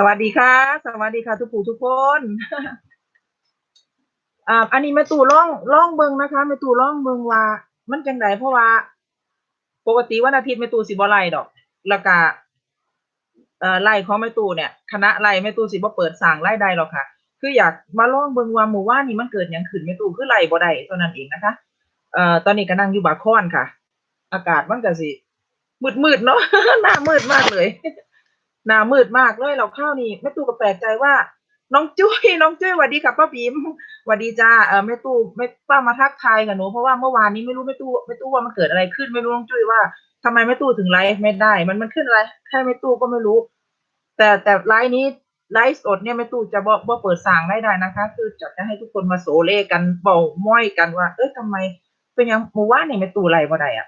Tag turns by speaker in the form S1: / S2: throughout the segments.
S1: สวัสดีค่ะ สวัสดีค่ะ ทุกผู้ทุกคนอ่าอันนี้แม่ตู่ล่องล่องเบิงนะคะแม่ตู่ล่องเบิงว่า มันจังไดเพราะว่า ปกติวันอาทิตย์แม่ตู่สิบ่ไล่ดอกแล้วก็เอ่อไล่ของแม่ตู่เนี่ยคณะไล่แม่ตู่สิบ่เปิดสร้างไล่ใดหรอกค่ะ คืออยากมาล่องเบิงว่าหมู่ว่านี่มันเกิดหยังขึ้นแม่ตู่คือไล่บ่ได้เท่านั้นเองนะคะเอ่อตอนนี้ก็นั่งอยู่บาคอนค่ะ อากาศมันก็สิมืดๆเนาะหน้ามืดมากเลย หน้ามืดมากเลยเราเข้านี่แม่ตู่ก็แปลกใจว่า น้องจุ้ยน้องจุ้ยสวัสดีค่ะป้าปิ๋มสวัสดีจ้าเออแม่ตู่แม่ป้ามาทักทายกับหนูเพราะว่าเมื่อวานนี้ไม่รู้แม่ตู่แม่ตู่ว่ามันเกิดอะไรขึ้นไม่รู้น้องจุ้ยว่าทำไมแม่ตู่ถึงไลฟ์ไม่ได้ มันมันขึ้นอะไรแค่แม่ตู่ก็ไม่รู้ แต่แต่ไลฟ์นี้ไลฟ์สดเนี่ยแม่ตู่จะบอกว่าเปิดสร้างได้ได้นะคะ คือจะจะให้ทุกคนมาโซเลกันเบาม้อยกันว่า เอ้ยทำไม เป็นยังหมู่ว่านนี่แม่ตู่ไลฟ์บ่ได้อะ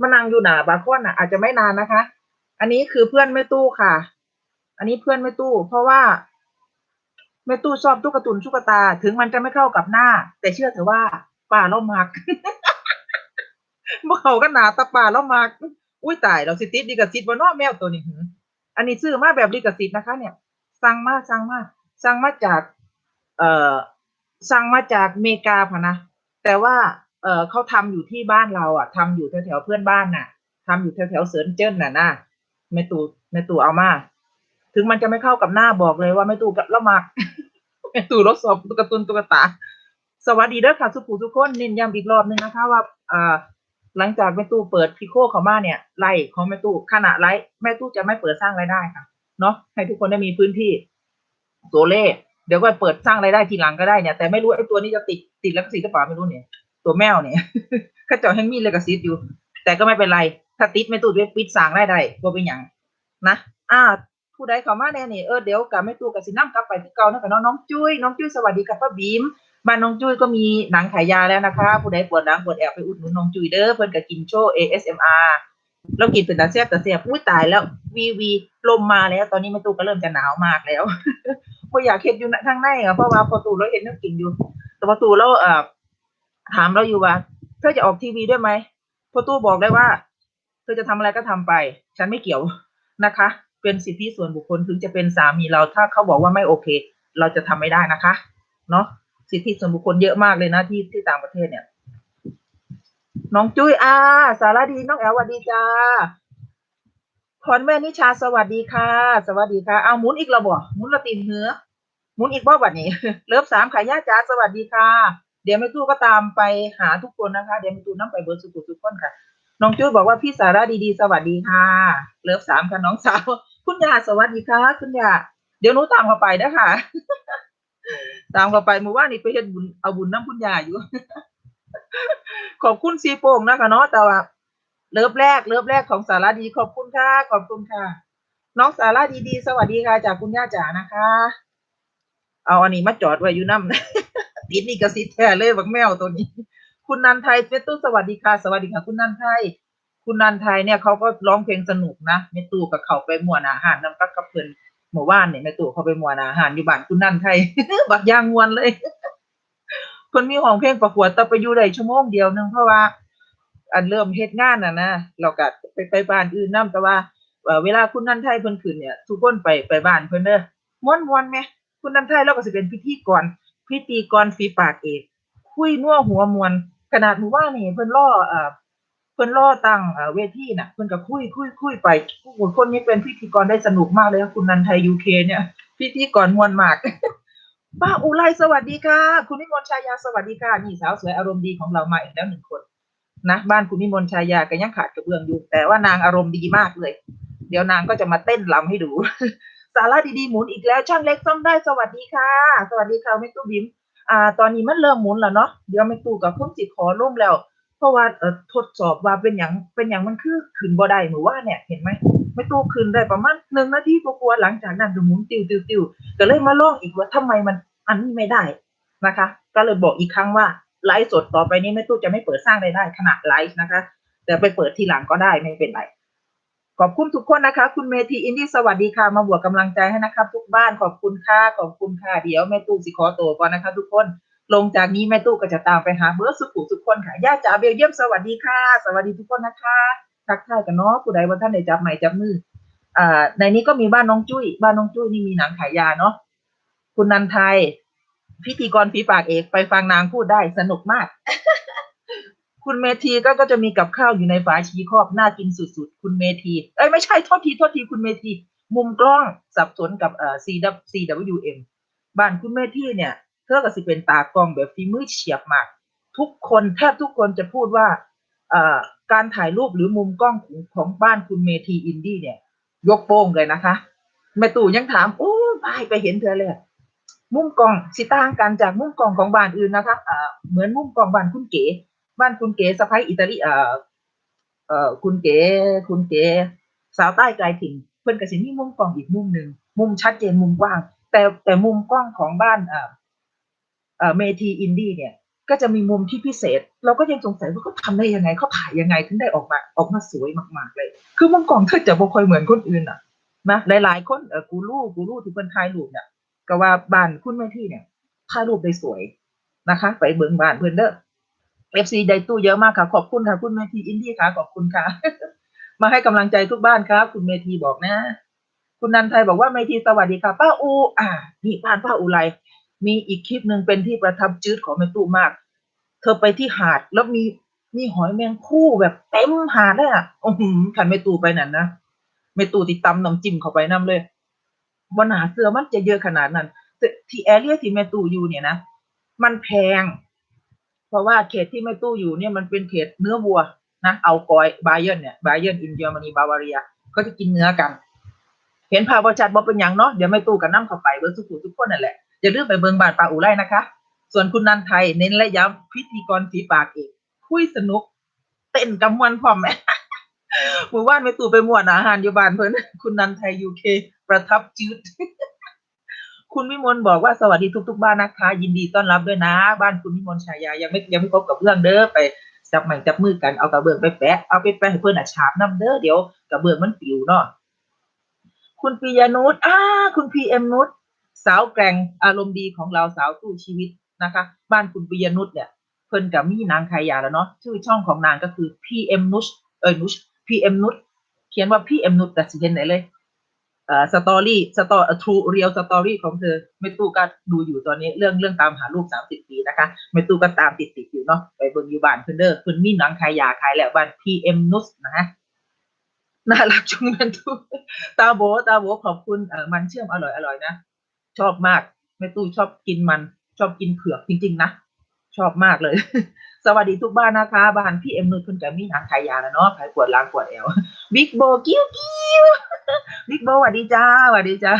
S1: มานั่งอยู่หนาบาคอนอะอาจจะไม่นานนะคะ อันนี้คือเพื่อนแม่ตู้ค่ะ อันนี้เพื่อนแม่ตู้ เพราะว่าแม่ตู้ชอบตุ๊กตุนตุ๊กตา ถึงมันจะไม่เข้ากับหน้า แต่เชื่อเถอะว่าป่าเรามักเมื่อเขากันหนาตาป่าเรามัก อุ้ยตายเราสิติดลิขสิทธิ์บนนอแมวตัวนี้อันนี้ซื้อมาแบบลิขสิทธิ์นะคะ เนี่ย สั่งมาสั่งมาสั่งมาจาก เอ่อสั่งมาจากอเมริกาพะนะ แต่ว่า เออเขาทำอยู่ที่บ้านเราอะทำอยู่แถวๆเพื่อนบ้านน่ะทำอยู่แถวๆเซิร์นเจิ้นน่ะนะแม่ตู่แม่ตู่เอามา ถึงมันจะไม่เข้ากับหน้าบอกเลยว่าแม่ตู่ละมักแม่ตู่รถสอบตุกตุนตุกตา สวัสดีเด้อค่ะสุภูทุกคนเน้นย้ำอีกรอบหนึงนะคะ ว่าอ่าหลังจากแม่ตู่เปิดพิโคเขามาเนี่ยไล่ของแม่ตู่ขณะไล่แม่ตู่จะไม่เปิดสร้างรายได้ค่ะเนาะให้ทุกคนได้มีพื้นที่โซเล่เดี๋ยวก็เปิดสร้างรายได้ทีหลังก็ได้เนี่ยแต่ไม่รู้ไอ้ตัวนี้จะติดติดแล้วก็สีกระเป๋าไม่รู้เนี่ย ตัวแมวเนี่ยข้าเจ้าแห่งมีเลยกับซีดอยู่ แต่ก็ไม่เป็นไร ถ้าติดไม่ตูดเว็บปิดสร้างได้ได้บ่เป็นหยังนะ อ่า ผู้ใดเข้ามาแน่นี่เออเดี๋ยวกับแม่ตู่กับสิน้ำกลับไปที่เก่านะกับน้องน้องจุ้ยน้องจุ้ยสวัสดีกับป้าบีมบ้านน้องจุ้ยก็มีหนังขายยาแล้วนะคะ ผู้ใดปวดหลังปวดแอบไปอุดหนุนน้องจุ้ยเด้อเพิ่นก็กินโชว์ ASMR แล้วกินเป็นตาแซ่บตาแซ่บอุ้ยตายแล้ววีวีลมมาแล้ว ตอนนี้แม่ตู่ก็เริ่มจะหนาวมากแล้วบ่อยากเฮ็ดอยู่ทางในอะเพราะว่าพอตูเราเห็นนักกินอยู่ แต่พอตูเราเอ่อถามเราอยู่ว่าเธอจะออกทีวีด้วยไหมพอตู้บอกได้ว่าเธอจะทำอะไรก็ทำไป ฉันไม่เกี่ยวนะคะ เป็นสิทธิส่วนบุคคลถึงจะเป็นสามีเราถ้าเขาบอกว่าไม่โอเค เราจะทำไม่ได้นะคะ เนาะสิทธิส่วนบุคคลเยอะมากเลยนะที่ที่ต่างประเทศเนี่ย น้องจุ้ยอาสารดีน้องแอลสวัสดีจ้าพรแม่นิชาสวัสดีค่ะ สวัสดีค่ะเอาหมุนอีกระบ่หมุนละตีนเหือหมุนอีกบ่บัดนี้ เลิฟสามขายาจ้าสวัสดีค่ะ เดี๋ยวแม่ตู้ก็ตามไปหาทุกคนนะคะ เดี๋ยวแม่ตู้น้ำไปเบอร์สุขุทุกคนค่ะ น้องจุ้ยบอกว่าพี่สาระดีๆ สวัสดีค่ะ เลิฟสามค่ะน้องสาว คุณยาสวัสดีค่ะ คุณยาเดี๋ยวหนูตามเข้าไปนะคะตามเข้าไปมื่อวานนี้ไปเฮ็ดบุญเอาบุญน้ำคุณยาอยู่ ขอบคุณซีโป่งนะคะเนาะแต่ว่าเลิฟแรกเลิฟแรกของสาระดีขอบคุณค่ะขอบคุณค่ะ น้องสาระดีๆ สวัสดีค่ะจากคุณย่าจ๋านะคะ เอาอันนี้มาจอดไว้อยู่น้ำติดนี่กระซิบแท้เลยบักแมวตัวนี้ คุณนันไทยเมตู้สวัสดีค่ะ สวัสดีค่ะ คุณนันไทย คุณนันไทยเนี่ยเขาก็ร้องเพลงสนุกนะเมตู้กับเขาไปมวนอาหารน้ำปักกับเพื่อนเมื่อวานเนี่ยเมตู้เขาไปมวนอาหารอยู่บ้านคุณนันไทยบักยางมวนเลยคนมีห้องเพลงประกวดแต่ไปอยู่ได้ชั่วโมงเดียวนึงเพราะว่า อันเริ่มเฮ็ดงานน่ะนะเราก็ไปไปบ้านอื่นนํแต่ว่าเวลาคุณนันไทยเพิ่นขึ้นเนี่ย ทุกคนไปไปบ้านเพิ่นเด้อม่วนๆแหมคุณนันไทยเราก็สิเป็นพิธีกรพิธีกรฝีปากเอกคุยนัวหัวมวน ขนาดหมู่ว่านี่เพิ่นล่อเอ่อเพิ่นล่อตั้งเอ่อเวทีน่ะเพิ่นก็คุยคุยคุยไปโอ้โหคนนี้เป็นพิธีกรได้สนุกมากเลยคุณนันไทย UK เนี่ย พิธีกรมวนมากป้าอุไรสวัสดีค่ะ คุณนิมนต์ชายาสวัสดีค่ะนี่สาวสวยอารมณ์ดีของเรามาอีกแล้วหนึ่งคนนะบ้านคุณนิมนต์ชายาก็ยังขาดกระเบื้องอยู่ แต่ว่านางอารมณ์ดีมากเลย เดี๋ยวนางก็จะมาเต้นรำให้ดู สาระดีๆหมุนอีกแล้วช่างเล็กซ่อมได้สวัสดีค่ะ สวัสดีค่ะแม่ตู้บิม อ่า ตอนนี้มันเริ่มหมุนแล้วเนาะ เดี๋ยวแม่ตู้กับคุณสิขอร่วมแล้ว เพราะว่าเอ่อทดสอบว่าเป็นอย่างเป็นอย่างมันคือขึ้นบ่ได้หนูว่าเนี่ยเห็นไหมแม่ตู้ขึ้นได้ประมาณหนึ่งนาทีกว่าๆหลังจากนั้นก็หมุนติวติวติวก็เลยมาลองอีกว่าทำไมมันอันนี้ไม่ได้นะคะ ก็เลยบอกอีกครั้งว่าไลฟ์สดต่อไปนี้แม่ตู้จะไม่เปิดสร้างรายได้ขณะไลฟ์นะคะแต่ไปเปิดทีหลังก็ได้ไม่เป็นไร ขอบคุณทุกคนนะคะ คุณเมทีอินดี้สวัสดีค่ะ มาบวกกำลังใจให้นะครับ ทุกบ้านขอบคุณค่ะขอบคุณค่ะเดี๋ยวแม่ตู้สิขอตัวก่อนนะคะ ทุกคน ลงจากนี้แม่ตู้ก็จะตามไปหาเบอร์สุขุทุกคนค่ะย่าจ๋าเบลเยี่ยมสวัสดีค่ะ สวัสดีทุกคนนะคะทักทายกันเนาะผู้ใดว่าท่านได้จับใหม่จับมืออ่าในนี้ก็มีบ้านน้องจุ้ยบ้านน้องจุ้ยนี่มีหนังขายยาเนาะคุณนันไทยพิธีกรฝีปากเอกไปฟังนางพูดได้สนุกมาก คุณเมธีก็ก็จะมีกับข้าวอยู่ในฝาชีครอบน่ากินสุดๆ คุณเมธีเอ้ยไม่ใช่โทษทีโทษทีคุณเมธีมุมกล้องสับสนกับเอ่อ CWM บ้านคุณเมธีเนี่ยเธอก็สิเป็นตากล้องแบบฝีมือเฉียบมาก ทุกคนแทบทุกคนจะพูดว่าเอ่อการถ่ายรูปหรือมุมกล้องของของบ้านคุณเมธีอินดี้เนี่ย ยกโป้งเลยนะคะแม่ตู่ยังถามโอ้ไปไปเห็นเธอเลยมุมกล้องสิต่างกันจากมุมกล้องของบ้านอื่นนะคะเอ่อเหมือนมุมกล้องบ้านคุณเก๋ บ้านคุณเก๋สะพ้ายอิตาลีเอ่อเอ่อคุณเก๋คุณเก๋สาวใต้ไกลถิ่นเพิ่อนก็สิมีมุมกล้องอีกมุมหนึ่งมุมชัดเจนมุมกว้าง แต่แต่มุมกล้องของบ้านเอ่อเอ่อเมทีอินดี้เนี่ย ก็จะมีมุมที่พิเศษ เราก็ยังสงสัยว่าเขาทำได้ยังไงเขาถ่ายยังไงถึงได้ออกมาออกมาสวยมากๆเลย คือมุมกล้องเธอจะบ่ค่อยเหมือนคนอื่นอะนะหลายๆคนเออกูรูกูรูที่เพิ่นถ่ายรูปเนี่ยก็ว่าบ้านคุณแม่ที่เนี่ยถ่ายรูปได้สวยนะคะ ไปเบิ่งบ้านเพิ่นเด้อ เอฟซีไดตู้เยอะมากค่ะ ขอบคุณค่ะ คุณเมทีอินดี้ค่ะขอบคุณค่ะ มาให้กำลังใจทุกบ้านครับ คุณเมทีบอกนะ คุณนันไทยบอกว่าเมทีสวัสดีค่ะ ป้าอู อ่านี่บ้านป้าอูไรมีอีกคลิปหนึ่งเป็นที่ประทับจืดของแม่ตู้มาก เธอไปที่หาดแล้วมีมีหอยแมงคู่แบบเต็มหาดเลยอะโอ้โหขันแม่ตู้ไปนั่นนะแม่ตู้ติดตำน้ำจิ้มเข้าไปน้ำเลยวันหาเสือมันจะเยอะขนาดนั้นแต่ที่แอเรียที่แม่ตู้อยู่เนี่ยนะมันแพง เพราะว่าเขตที่แม่ตู้อยู่เนี่ยมันเป็นเขตเนื้อวัวนะเอากอยบเยนเนี่ยไบเยนอินเยอรมนีบาวาเรียก็จะกินเนื้อกัน เห็นภาพประจัดบอกเป็นอย่างเนาะเดี๋ยวแม่ตู้กับน้ำเข้าไปเบิร์ทุกคนทุกคนนั่นแหละอย่าลืมไปเบิงบานปลาอูไล่นะคะ ส่วนคุณนันไทยเน้นและย้ำพิธีกรฝีปากเอกคุยสนุก เต้นกำมวนพร้อมแม่หมู่บ้านแม่ตู้ไปม่วนอาหารอยู่บ้านเพิ่นคุณนันไทยยูเคประทับจืด คุณวิมลบอกว่าสวัสดีทุก ๆ บ้านนะคะ ยินดีต้อนรับด้วยนะ บ้านคุณวิมลชายายังไม่ยังไม่พบกับเบื้องเด้อไปจับใหม่จับมือกันเอากระเบื้องไปแปะเอาไปแปะให้เพื่อนอะฉาบน้ำเด้อเดี๋ยวกระเบื้องมันปิวเนาะคุณปิยานุชอ่าคุณพีเอ็มนุชสาวแกร่งอารมณ์ดีของเราสาวสู้ชีวิตนะคะ บ้านคุณปิยานุชเนี่ยเพิ่นกับมีนางขายยาแล้วเนาะชื่อช่องของนางก็คือ PM นุชเอ้ยนุช PM นุชเขียนว่า PM นุชแต่สิเห็นไหนเลย สตอรี่สตอทรูเรียลสตอรี่ของเธอเมตู้ก็ดูอยู่ตอนนี้เรื่องเรื่องตามหาลูกสามสิบปีนะคะเมตู้ก็ตามติดติดอยู่เนาะไปเบิ่งอยู่บ้านเพิ่นเด้อเพิ่นมีหนังขายยาขายแล้วบ้าน PM นุสนะฮะน่ารักจุงเมตู้ตาโบตาโบขอบคุณเออมันเชื่อมอร่อยอร่อยนะ ชอบมากเมตู้ชอบกินมัน ชอบกินเผือกจริง ๆ นะชอบมากเลย สวัสดีทุกบ้านนะคะบ้านพี่เอ็มนุชเพิ่นก็มีหนังขายยาแล้วเนาะขายปวดล้างปวดแอวบิ๊กโบกิ้วกิ้ว บิ๊กโบสวัสดีจ้าสวัสดีจ้า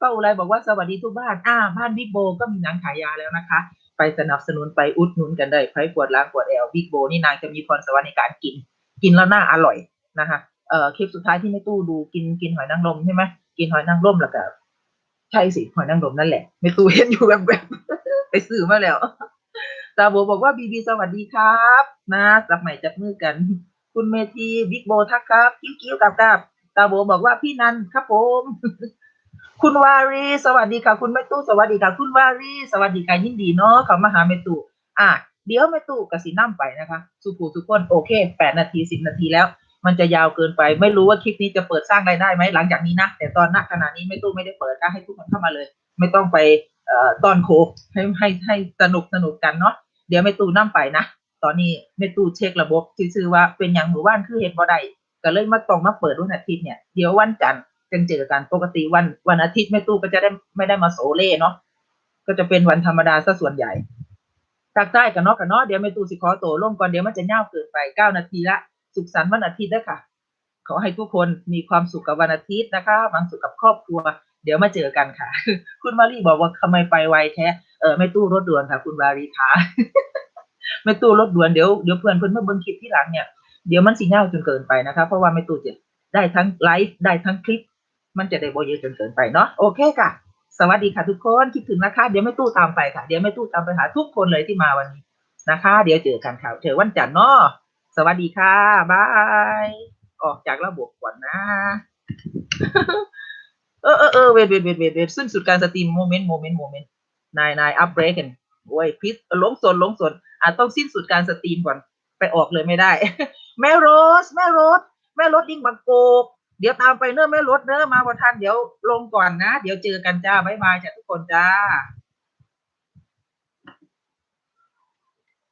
S1: ป้าอุไรบอกว่าสวัสดีทุกบ้านอ่าบ้านบิ๊กโบก็มีหนังขายยาแล้วนะคะ ไปสนับสนุนไปอุดหนุนกันได้ใครปวดล้างปวดแอลบิ๊กโบนี่นางจะมีพรสวรรค์ในการกิน กินแล้วน่าอร่อยนะคะเอ่อคลิปสุดท้ายที่แม่ตู้ดูกินกินหอยนางรมใช่ไหมกินหอยนางรมแล้วก็ใช่สิหอยนางรมนั่นแหละแม่ตู้เห็นอยู่แบบแบบไปซื้อมาแล้วตาโบบอกว่าบีบีสวัสดีครับ นะจับใหม่จับมือกัน คุณเมทีบิ๊กโบทักครับ กิ้วกิ้วกับกับ ตาโบบอกว่าพี่นันครับผม คุณวารีสวัสดีค่ะ คุณแม่ตู้สวัสดีค่ะ คุณวารีสวัสดีค่ะยินดีเนาะเขามาหาแม่ตู้อะเดี๋ยวแม่ตู้กสินั่มไปนะคะ สุภูทุกคนโอเคแปดนาทีสิบนาทีแล้ว มันจะยาวเกินไป ไม่รู้ว่าคลิปนี้จะเปิดสร้างรายได้ไหมหลังจากนี้นะแต่ตอนณขณะนี้แม่ตู้ไม่ได้เปิดก็ให้ทุกคนเข้ามาเลย ไม่ต้องไปเอ่อตอนโคกให้ให้ให้สนุกสนุกกันเนาะเดี๋ยวแม่ตู้นั่มไปนะตอนนี้แม่ตู้เช็คระบบซื่อว่าเป็นอย่างหมู่บ้านคือเห็นบ่ได้ ก็เลยมาต้องมาเปิดวันอาทิตย์เนี่ยเดี๋ยววันจันทร์จึงเจอกันปกติวันวันอาทิตย์แม่ตู้ก็จะได้ไม่ได้มาโซเล่เนาะก็จะเป็นวันธรรมดาซะส่วนใหญ่ทักทายกันเนาะกันเนาะเดี๋ยวแม่ตู้สิขอโตวลงก่อนเดี๋ยวมันจะยาเกินไปเก้านาทีละสุขสันต์วันอาทิตย์ด้วยค่ะ ขอให้ทุกคนมีความสุขกับวันอาทิตย์นะคะความสุขกับครอบครัว เดี๋ยวมาเจอกันค่ะ คุณวารีบอกว่าทำไมไปไวแท้เออแม่ตู้รถด่วนค่ะ คุณวารีค่ะแม่ตู้รถด่วนเดี๋ยวเดี๋ยวเพื่อนเพื่อนมาเบิ่งคลิปที่หลังเนี่ย เดี๋ยวมันสิเง่าจนเกินไปนะคะเพราะว่าไม่ตู้จะได้ทั้งไลฟ์ได้ทั้งคลิป มันจะได้โบเยอะจนเกินไปเนาะโอเคค่ะ สวัสดีค่ะทุกคนคิดถึงนะคะ เดี๋ยวไม่ตู้ตามไปค่ะ เดี๋ยวไม่ตู้ตามไปหาทุกคนเลยที่มาวันนี้นะคะ เดี๋ยวเจอกันค่ะเจอวันจันทร์เนาะสวัสดีค่ะบายออกจากระบบก่อนนะเออเออเออเวทเวทเวทเวทเวทสิ้นสุดการสตรีมโมเมนต์โมเมนต์โมเมนต์นายนายอัพเบรกกันโอ้ยพิษหลงสนหลงสนอาจต้องสิ้นสุดการสตรีมก่อน ไปออกเลยไม่ได้ แม่โรส แม่โรส แม่โรสยิ่งบังโกกเดี๋ยวตามไปเน้อะแม่รถเน้อะมาบอทันเดี๋ยวลงก่อนนะ เดี๋ยวเจอกันจ้าบ๊ายบายจ้ะทุกคนจ้า